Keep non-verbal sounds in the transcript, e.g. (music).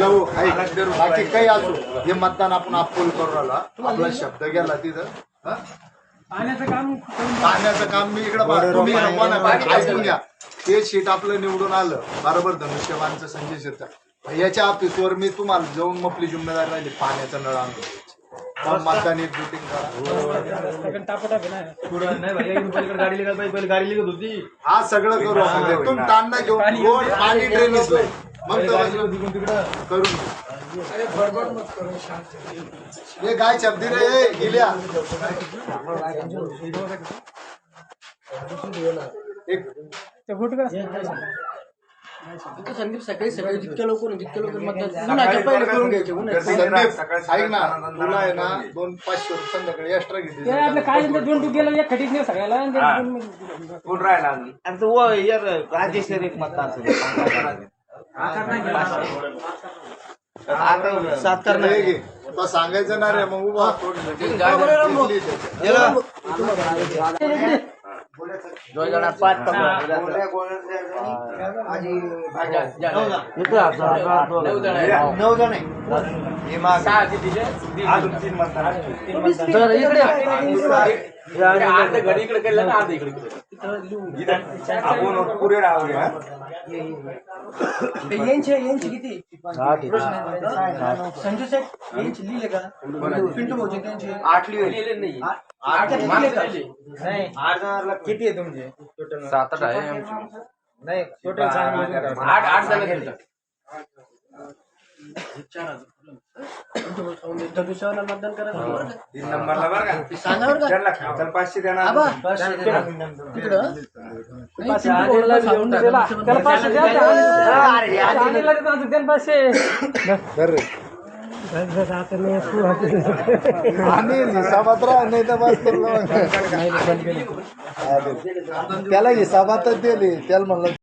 लव. बाकी काही असो हे मतदान आपण अप्पोल करू राहिला. आपला शब्द गेला तिथं. हा? पाण्याचं काम करून पाण्याचं काम मी इकडे ऐकून घ्या. ते शीट आपलं निवडून आलं. बरोबर धनुष्यबाणचं संजय शिरसाट याच्या ऑफिसवर मी तुम्हाला जाऊन आपली जिम्मेदारी राहिली पाण्याचा नळ आणून मग मतदान एक shooting करा. रस्त्याकडे टापोटाप आहे ना. पुढं नाही भाई. इकडून पलीकडे गाडी पाहिजे पहिले गाडी निघत होती. हा सगळं करू आपण. तुम्ही ताण नाही घेऊ रोड पाणी ड्रेनेज मग करून काय शब्दी रे गेल्या. एक. ते गुटका संदीप सकाळी सकाळी जितक्या लवकर जितक्या लवकर मतदान उन्हाच्या पहिले करून घ्यायचे ऐक ना तुला आहे ना दोन पाचशे रुपये संध्याकाळी एक्स्ट्रा घेतली आपलं काय दोन टुकीला एक खटीत नाही सगळ्याला कोण राहिला अजून? राजेश्वर एक मतदान (laughs) आता सातकार हे घे. तो सांगायचं ना रे मग उभा नऊ जण आहे इकडे अर्ध घडी इकडे केलं ना अर्ध इकडे आपण पुरे राहू द्या ते यांचे यांचे किती? संजू शेठ यांचे लिहिले का? पिंटू भाऊचे त्यांचे आठ लिहिले नाही. आठ नाही. आठ किती आहे तुमचे? टोटल सात आठ आहे आमचे. नाही टोटल आठ आठ जण आहेत. पिंटू सांगून दे. मतदान करायचं तीन नंबरला बरं सांगा बरं का त्यांना पाचशे देणार आबा तिकडं पाचशे कोणाला त्याला पाचशे द्या, त्या आणीला देतो आता त्याला पाचशे आणि हिसाबात राहा नाही तर बस त्याला हिसाबातच दिली त्याला म्हणलं